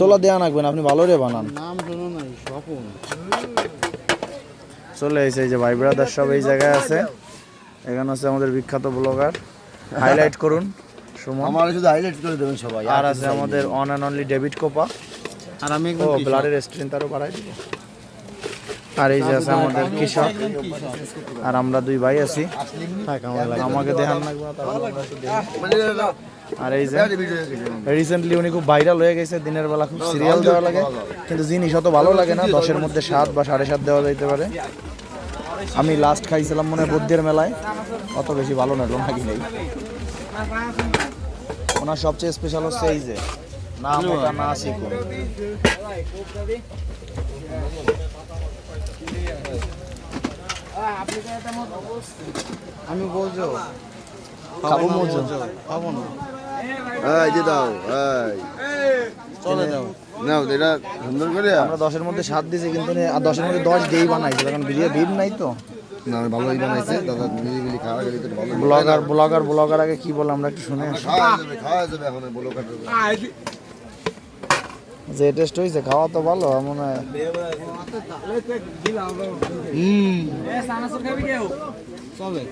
সোলা দেওয়া নাকবেন আপনি ভালো রে বানান। নাম শোনো নাই স্বপন। চলে এসে এই যে ভাই ব্রাদার সব এই জায়গায় আছে। এখানে আছে আমাদের বিখ্যাত ব্লগার হাইলাইট করুন সুমন। আমার শুধু হাইলাইট করে দেবেন সবাই আর আছে আমাদের one and only David Copa. আর আমি ব্লাডের স্ট্রেন্থ আরও বাড়াই দিব। আর এই যে আছে আমাদের কৃষক। আর আমরা দুই ভাই আছি। আমাকে দেখান আর এই যে রিসেন্টলি উনি খুব ভাইরাল হয়ে গেছে, দিনের বেলা খুব সিরিয়াল দেওয়া লাগে। কিন্তু জিনিস অত ভালো লাগে না, দশের মধ্যে সাত বা সাড়ে সাত দেওয়া যাইতে পারে। আমি লাস্ট খাইছিলাম মনে হয় বুদ্ধের মেলায়। অত বেশি ভালো না নাকি নেই ওনার সবচেয়ে স্পেশাল হচ্ছে এই যে। না মোটা না চিকন আমি বলছো। খাব মজু। খাব না। এই যে দাও এই। চলে যাও। নাও এটা সুন্দর করে। আমরা দশের মধ্যে সাত দিয়েছি কিন্তু আর দশের মধ্যে দশ দিয়েই বানাইছে কারণ ভিড় ভিড় নাই তো। না ভালোই বানাইছে দাদা মিলি মিলি খাওয়া গেলে তো ভালো। ব্লগার ব্লগার ব্লগার আগে কি বলে আমরা একটু শুনে আসি। খাওয়া যাবে খাওয়া যাবে এখন বলো কাটবে যে টেস্ট হয়েছে খাওয়া তো ভালো মনে হয়। চলে।